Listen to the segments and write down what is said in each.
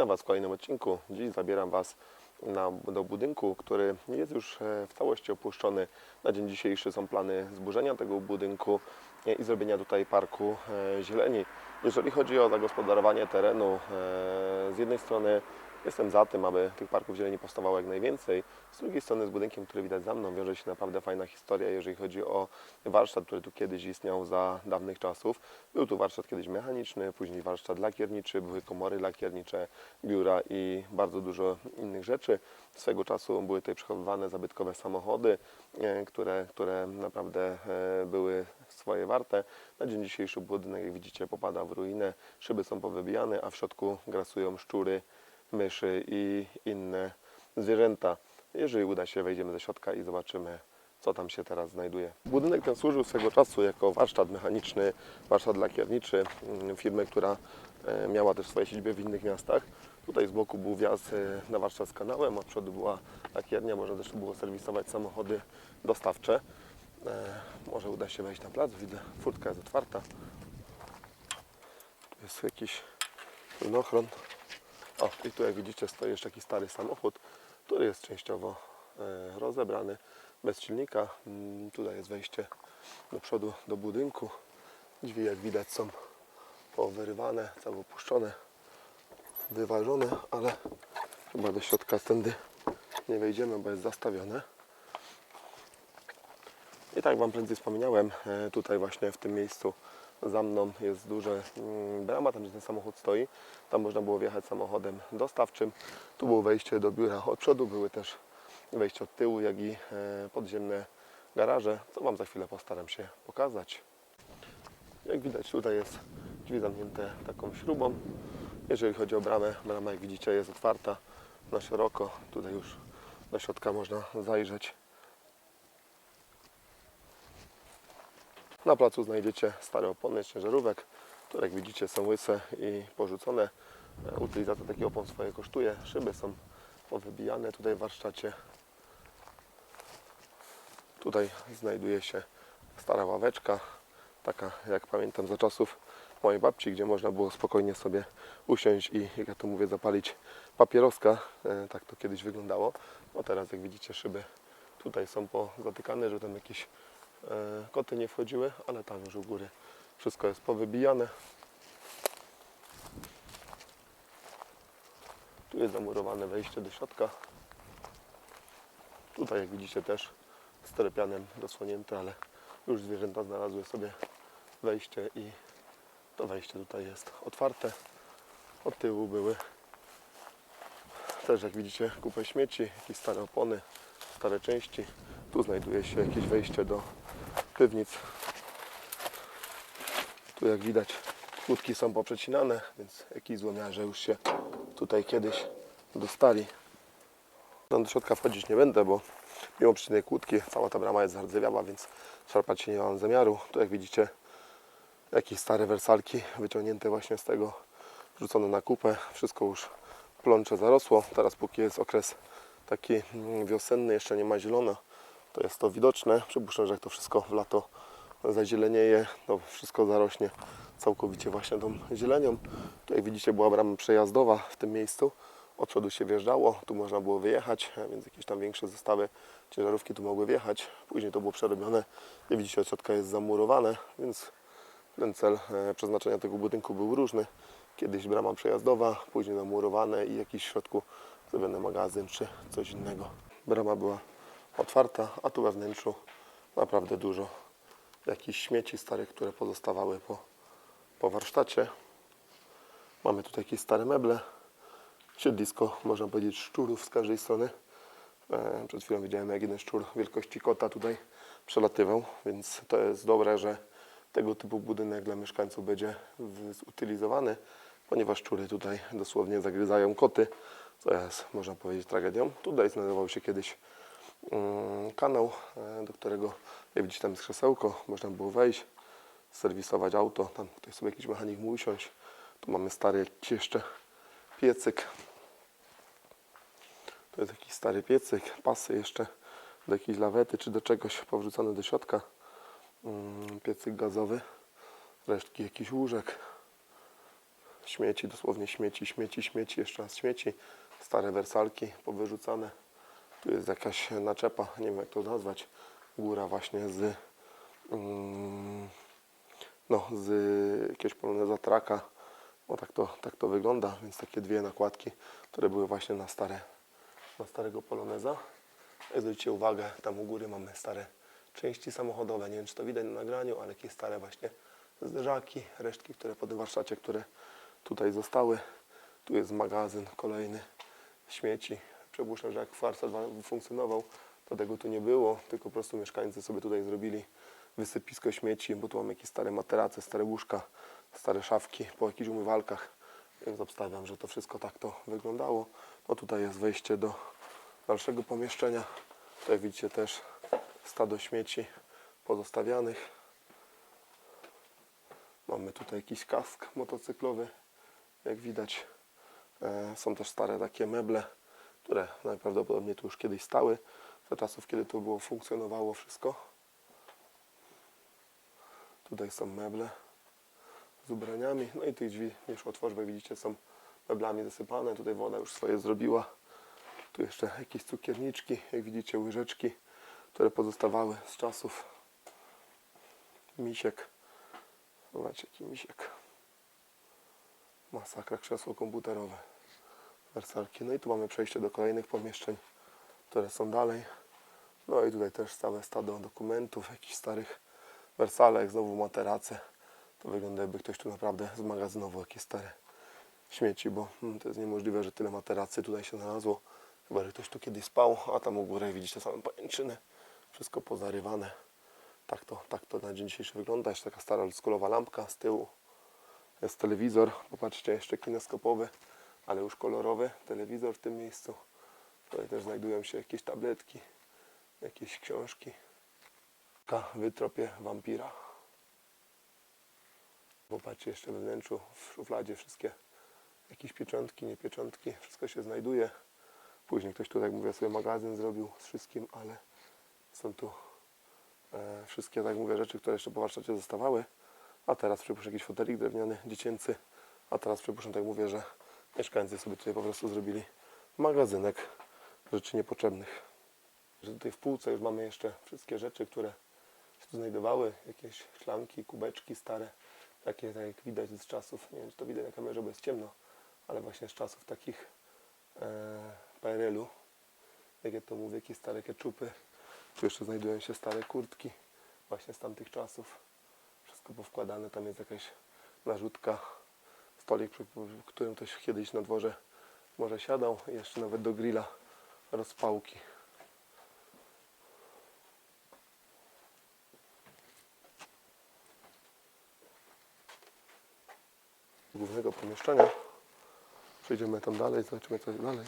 Witam Was w kolejnym odcinku. Dziś zabieram Was na, do budynku, który jest już e, w całości opuszczony. Na dzień dzisiejszy są plany zburzenia tego budynku e, i zrobienia tutaj parku e, zieleni. Jeżeli chodzi o zagospodarowanie terenu, z jednej strony jestem za tym, aby tych parków zieleni powstawało jak najwięcej. Z drugiej strony z budynkiem, który widać za mną, wiąże się naprawdę fajna historia, jeżeli chodzi o warsztat, który tu kiedyś istniał za dawnych czasów. Był tu warsztat kiedyś mechaniczny, później warsztat lakierniczy, były komory lakiernicze, biura i bardzo dużo innych rzeczy. Swego czasu były tutaj przechowywane zabytkowe samochody, e, które, które naprawdę e, były swoje warte. Na dzień dzisiejszy budynek, jak widzicie, popada w ruinę, szyby są powybijane, a w środku grasują szczury, myszy i inne zwierzęta. Jeżeli uda się, wejdziemy do środka i zobaczymy, co tam się teraz znajduje. Budynek ten służył swego czasu jako warsztat mechaniczny, warsztat lakierniczy mm, firmy, która e, miała też swoje siedziby w innych miastach. Tutaj z boku był wjazd e, na warsztat z kanałem, od przodu była lakiernia, można też było serwisować samochody dostawcze. E, Może uda się wejść na plac, widzę, furtka jest otwarta. Tu jest jakiś pełnochron. O, i tu jak widzicie stoi jeszcze jakiś stary samochód, który jest częściowo e, rozebrany, bez silnika. Mm, Tutaj jest wejście do przodu do budynku. Drzwi jak widać są powyrywane, całe opuszczone, wyważone, ale chyba do środka tędy nie wejdziemy, bo jest zastawione. I tak Wam prędzej wspomniałem, e, tutaj właśnie w tym miejscu za mną jest duże mm, brama, tam gdzie ten samochód stoi. Tam można było wjechać samochodem dostawczym. Tu było wejście do biura od przodu, były też wejście od tyłu, jak i e, podziemne garaże, co Wam za chwilę postaram się pokazać. Jak widać tutaj jest drzwi zamknięte taką śrubą. Jeżeli chodzi o bramę, brama jak widzicie jest otwarta na szeroko. Tutaj już do środka można zajrzeć. Na placu znajdziecie stare opony ciężarówek, które jak widzicie są łyse i porzucone. E, Utylizacja takich opon swoje kosztuje. Szyby są powybijane tutaj w warsztacie. Tutaj znajduje się stara ławeczka, taka jak pamiętam za czasów mojej babci, gdzie można było spokojnie sobie usiąść i, jak ja to mówię, zapalić papieroska. E, Tak to kiedyś wyglądało. No teraz jak widzicie szyby tutaj są pozatykane, żeby tam jakieś koty nie wchodziły, ale tam już u góry wszystko jest powybijane. Tu jest zamurowane wejście do środka. Tutaj jak widzicie też sterepianem dosłonięte, ale już zwierzęta znalazły sobie wejście i to wejście tutaj jest otwarte. Od tyłu były też jak widzicie kupę śmieci, jakieś stare opony, stare części. Tu znajduje się jakieś wejście do piwnic. Tu jak widać kłódki są poprzecinane, więc jakiś złomiarze już się tutaj kiedyś dostali. Tam do środka wchodzić nie będę, bo mimo przecinej kłódki cała ta brama jest zardzewiała, więc szarpać się nie mam zamiaru. Tu jak widzicie jakieś stare wersalki wyciągnięte właśnie z tego, wrzucone na kupę. Wszystko już plącze zarosło. Teraz póki jest okres taki mm, wiosenny, jeszcze nie ma zielono, to jest to widoczne. Przypuszczam, że jak to wszystko w lato zazielenieje, to wszystko zarośnie całkowicie właśnie tą zielenią. Tu jak widzicie była brama przejazdowa w tym miejscu. Od przodu się wjeżdżało, tu można było wyjechać, a więc jakieś tam większe zestawy ciężarówki tu mogły wjechać. Później to było przerobione. Jak widzicie od środka jest zamurowane, więc ten cel e, przeznaczenia tego budynku był różny. Kiedyś brama przejazdowa, później zamurowane i jakiś w środku zrobiony magazyn czy coś innego. Brama była otwarta, a tu we wnętrzu naprawdę dużo jakichś śmieci starych, które pozostawały po, po warsztacie. Mamy tutaj jakieś stare meble, siedlisko, można powiedzieć, szczurów z każdej strony. E, Przed chwilą widziałem, jak jeden szczur wielkości kota tutaj przelatywał, więc to jest dobre, że tego typu budynek dla mieszkańców będzie zutylizowany, ponieważ szczury tutaj dosłownie zagryzają koty, co jest, można powiedzieć, tragedią. Tutaj znajdował się kiedyś kanał, e, do którego, jak widzicie, tam jest krzesełko, można było wejść, serwisować auto, tam tutaj sobie jakiś mechanik mógł usiąść. Tu mamy stary jakiś jeszcze piecyk. To jest jakiś stary piecyk, pasy jeszcze do jakiejś lawety czy do czegoś powrzucone do środka. Mm, Piecyk gazowy, resztki jakichś łóżek, śmieci, dosłownie śmieci, śmieci, śmieci, jeszcze raz śmieci. Stare wersalki powyrzucane. Tu jest jakaś naczepa, nie wiem jak to nazwać. Góra właśnie z, mm, no, z jakiegoś poloneza traka. O tak to, tak to wygląda, więc takie dwie nakładki, które były właśnie na stare, na starego poloneza. Zwróćcie uwagę, tam u góry mamy stare części samochodowe. Nie wiem, czy to widać na nagraniu, ale jakieś stare właśnie zderzaki, resztki, które po warsztacie, które tutaj zostały. Tu jest magazyn kolejny śmieci. Przypuszczam, że jak wa- funkcjonował, to tego tu nie było, tylko po prostu mieszkańcy sobie tutaj zrobili wysypisko śmieci, bo tu mamy jakieś stare materace, stare łóżka, stare szafki po jakichś umywalkach. Więc obstawiam, że to wszystko tak to wyglądało. No tutaj jest wejście do dalszego pomieszczenia. Tutaj widzicie też stado śmieci pozostawianych. Mamy tutaj jakiś kask motocyklowy, jak widać. E, Są też stare takie meble, które najprawdopodobniej tu już kiedyś stały, za czasów, kiedy to było, funkcjonowało wszystko. Tutaj są meble z ubraniami, no i tych drzwi już otworzę, widzicie, są meblami zasypane. Tutaj woda już swoje zrobiła. Tu jeszcze jakieś cukierniczki, jak widzicie, łyżeczki, które pozostawały z czasów misiek. Zobaczcie, jaki misiek. Masakra, krzesło komputerowe. Wersalki. No i tu mamy przejście do kolejnych pomieszczeń, które są dalej. No i tutaj też całe stado dokumentów, jakichś starych wersalek, znowu materace. To wygląda jakby ktoś tu naprawdę zmagazynował jakieś stare śmieci, bo mm, to jest niemożliwe, że tyle materacy tutaj się znalazło. Chyba, że ktoś tu kiedyś spał, a tam u góry widzicie same pajęczyny. Wszystko pozarywane. Tak to, tak to na dzień dzisiejszy wygląda. Jeszcze taka stara oldschoolowa lampka z tyłu. Jest telewizor. Popatrzcie, jeszcze kineskopowy, ale już kolorowy telewizor w tym miejscu. Tutaj też znajdują się jakieś tabletki, jakieś książki. Taka wytropie wampira. Popatrzcie jeszcze we wnętrzu, w szufladzie wszystkie jakieś pieczątki, nie pieczątki, wszystko się znajduje. Później ktoś tu, jak mówię, sobie magazyn zrobił z wszystkim, ale są tu e, wszystkie, tak mówię, rzeczy, które jeszcze po warsztacie zostawały. A teraz przypuszczam jakiś fotelik drewniany, dziecięcy. A teraz przypuszczam, tak mówię, że mieszkańcy sobie tutaj po prostu zrobili magazynek rzeczy niepotrzebnych. Że tutaj w półce już mamy jeszcze wszystkie rzeczy, które się tu znajdowały. Jakieś szklanki, kubeczki stare. Takie, tak jak widać z czasów, nie wiem czy to widać na kamerze, bo jest ciemno, ale właśnie z czasów takich e, PRL-u. Jak ja to mówię, jakieś stare keczupy. Tu jeszcze znajdują się stare kurtki właśnie z tamtych czasów. Wszystko powkładane, tam jest jakaś narzutka, stolik, przy którym ktoś kiedyś na dworze może siadał. Jeszcze nawet do grilla rozpałki. Głównego pomieszczenia. Przejdziemy tam dalej, zobaczymy co dalej.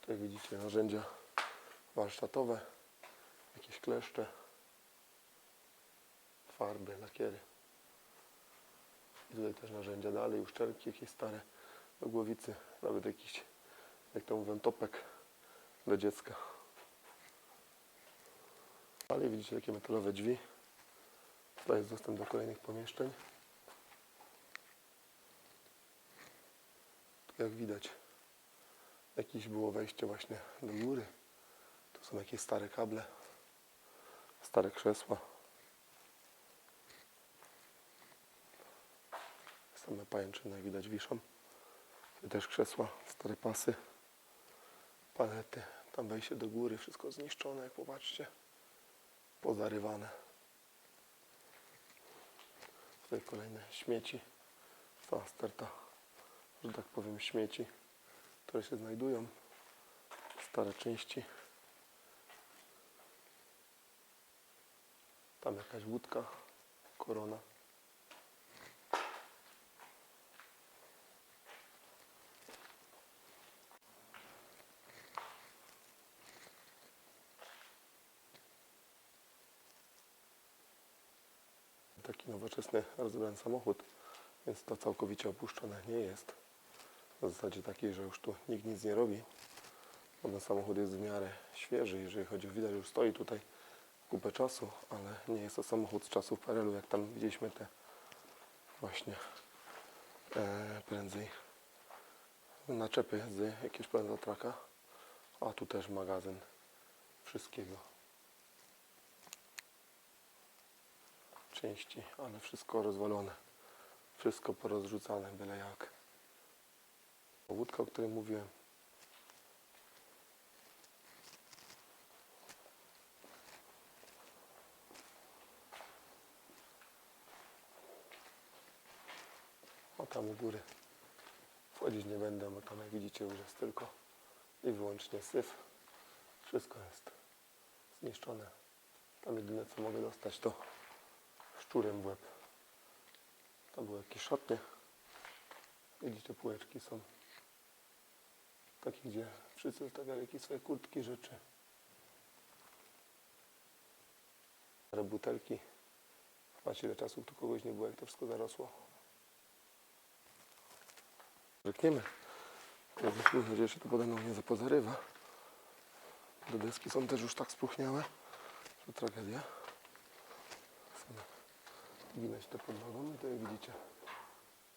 Tutaj widzicie narzędzia warsztatowe, jakieś kleszcze, farby, lakiery. I tutaj też narzędzia dalej, uszczelki jakieś stare do głowicy, nawet jakiś, jak to mówią, topek do dziecka. Dalej widzicie takie metalowe drzwi. Tutaj jest dostęp do kolejnych pomieszczeń. Tu jak widać jakieś było wejście właśnie do góry. Tu są jakieś stare kable, stare krzesła. Same pajęczyny widać wiszą. Tu też krzesła, stare pasy, palety. Tam wejście do góry, wszystko zniszczone, jak popatrzcie. Pozarywane. Tutaj kolejne śmieci. Cała sterta, że tak powiem, śmieci, które się znajdują. Stare części. Tam jakaś łódka, korona. Taki nowoczesny, rozebrany samochód, więc to całkowicie opuszczone nie jest. W zasadzie takiej, że już tu nikt nic nie robi. Bo ten samochód jest w miarę świeży, jeżeli chodzi o widać, już stoi tutaj kupę czasu, ale nie jest to samochód z czasów PRL-u, jak tam widzieliśmy te właśnie e, prędzej naczepy z jakiegoś pędza traka, a tu też magazyn wszystkiego. Części, ale wszystko rozwalone. Wszystko porozrzucane, byle jak. Łódka, o której mówiłem. O tam u góry. Wchodzić nie będę, bo tam jak widzicie już jest tylko i wyłącznie syf. Wszystko jest zniszczone. Tam jedyne co mogę dostać to szczurem w łeb. Tam były jakieś szatnie. Widzicie, półeczki są takie, gdzie wszyscy zostawiali jakieś swoje kurtki, rzeczy. Stare butelki. Patrzcie, ile czasu tu kogoś nie było, jak to wszystko zarosło. Rzekniemy. Mam nadzieję, że to pode mną nie zapozarywa. Te deski są też już tak spróchniałe, że tragedia. Chcemy ginąć te podłogą i to jak widzicie,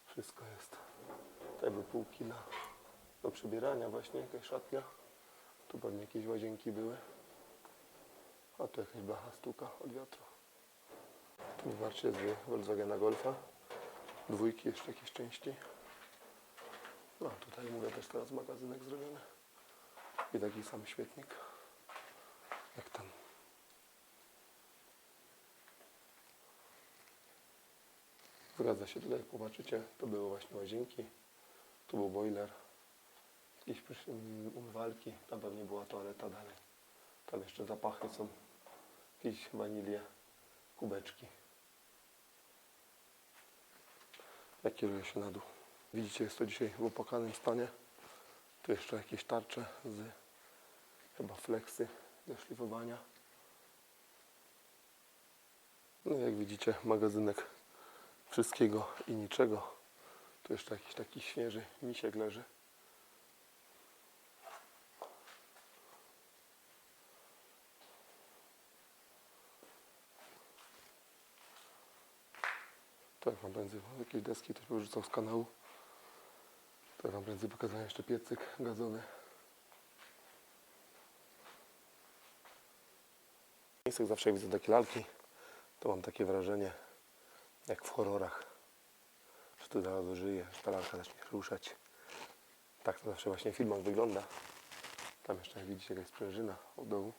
wszystko jest. Te półki na, do przybierania właśnie, jakaś szatnia. Tu pewnie jakieś łazienki były. A tu jakaś blacha stuka od wiatru. Tu zobaczcie, z Volkswagena Golfa. Dwójki, jeszcze jakieś części. No tutaj mówię też teraz magazynek zrobiony. I taki sam świetnik. Zgadza się tutaj, jak popatrzycie, to były właśnie łazienki. Tu był boiler. Jakieś um, umywalki. Tam pewnie była toaleta dalej. Tam jeszcze zapachy są. Jakieś wanilie, kubeczki. Jak kieruje się na dół. Widzicie, jest to dzisiaj w opłakanym stanie. Tu jeszcze jakieś tarcze z chyba fleksy do szlifowania. No jak widzicie, magazynek wszystkiego i niczego. Tu jeszcze jakiś taki świeży misiek leży. Tak, wam prędzej jakieś deski też wyrzucał z kanału. To wam prędzej pokazałem jeszcze piecyk gazowy. Miejscach zawsze jak widzę takie lalki, to mam takie wrażenie, jak w horrorach, że tu zaraz żyje, że ta lalka zacznie ruszać. Tak to zawsze właśnie w filmach wygląda. Tam jeszcze jak widzicie jakaś sprężyna od dołu.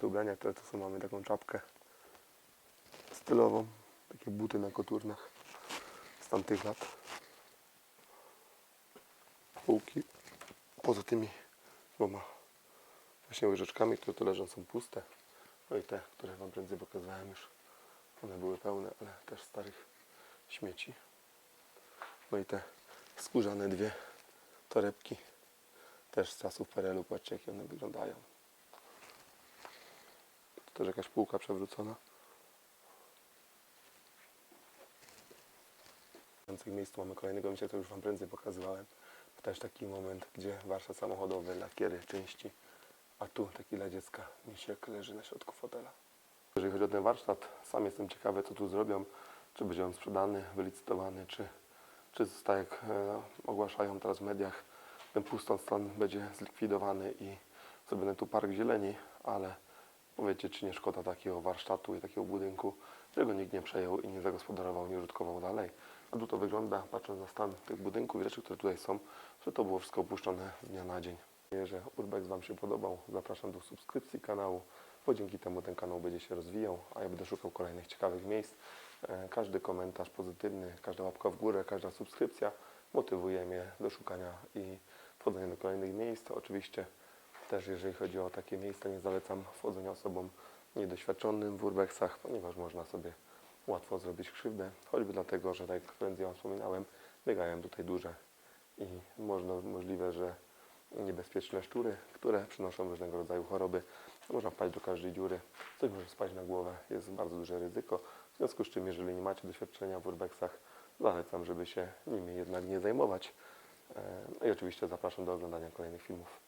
Do ubrania, które tu są, mamy taką czapkę stylową, takie buty na koturnach z tamtych lat. Półki poza tymi dwoma właśnie łyżeczkami, które tu leżą są puste. No i te, które Wam prędzej pokazałem już, one były pełne, ale też starych śmieci. No i te skórzane dwie torebki, też z czasów PRL-u, patrzcie jakie one wyglądają. Tu też jakaś półka przewrócona. W tych miejscu mamy kolejnego misia, to już Wam prędzej pokazywałem. Też taki moment, gdzie warsztat samochodowy, lakiery, części, a tu taki dla dziecka misiek leży na środku fotela. Jeżeli chodzi o ten warsztat, sam jestem ciekawy, co tu zrobią. Czy będzie on sprzedany, wylicytowany, czy, czy tak jak e, ogłaszają teraz w mediach, ten pustostan będzie zlikwidowany i zrobiony tu park zieleni, ale powiedzcie, czy nie szkoda takiego warsztatu i takiego budynku, że go nikt nie przejął i nie zagospodarował, nie użytkował dalej. A tu to wygląda, patrząc na stan tych budynków i rzeczy, które tutaj są, że to było wszystko opuszczone z dnia na dzień. Jeżeli Urbex Wam się podobał, zapraszam do subskrypcji kanału, bo dzięki temu ten kanał będzie się rozwijał, a ja będę szukał kolejnych ciekawych miejsc. E, Każdy komentarz pozytywny, każda łapka w górę, każda subskrypcja motywuje mnie do szukania i wchodzenia do kolejnych miejsc. Oczywiście też jeżeli chodzi o takie miejsca, nie zalecam wchodzenia osobom niedoświadczonym w urbexach, ponieważ można sobie łatwo zrobić krzywdę, choćby dlatego, że tak jak wspominałem, biegają tutaj duże i można, możliwe, że niebezpieczne szczury, które przynoszą różnego rodzaju choroby. Można wpaść do każdej dziury, coś może spaść na głowę, jest bardzo duże ryzyko. W związku z czym, jeżeli nie macie doświadczenia w urbexach, zalecam, żeby się nimi jednak nie zajmować. E, No i oczywiście zapraszam do oglądania kolejnych filmów.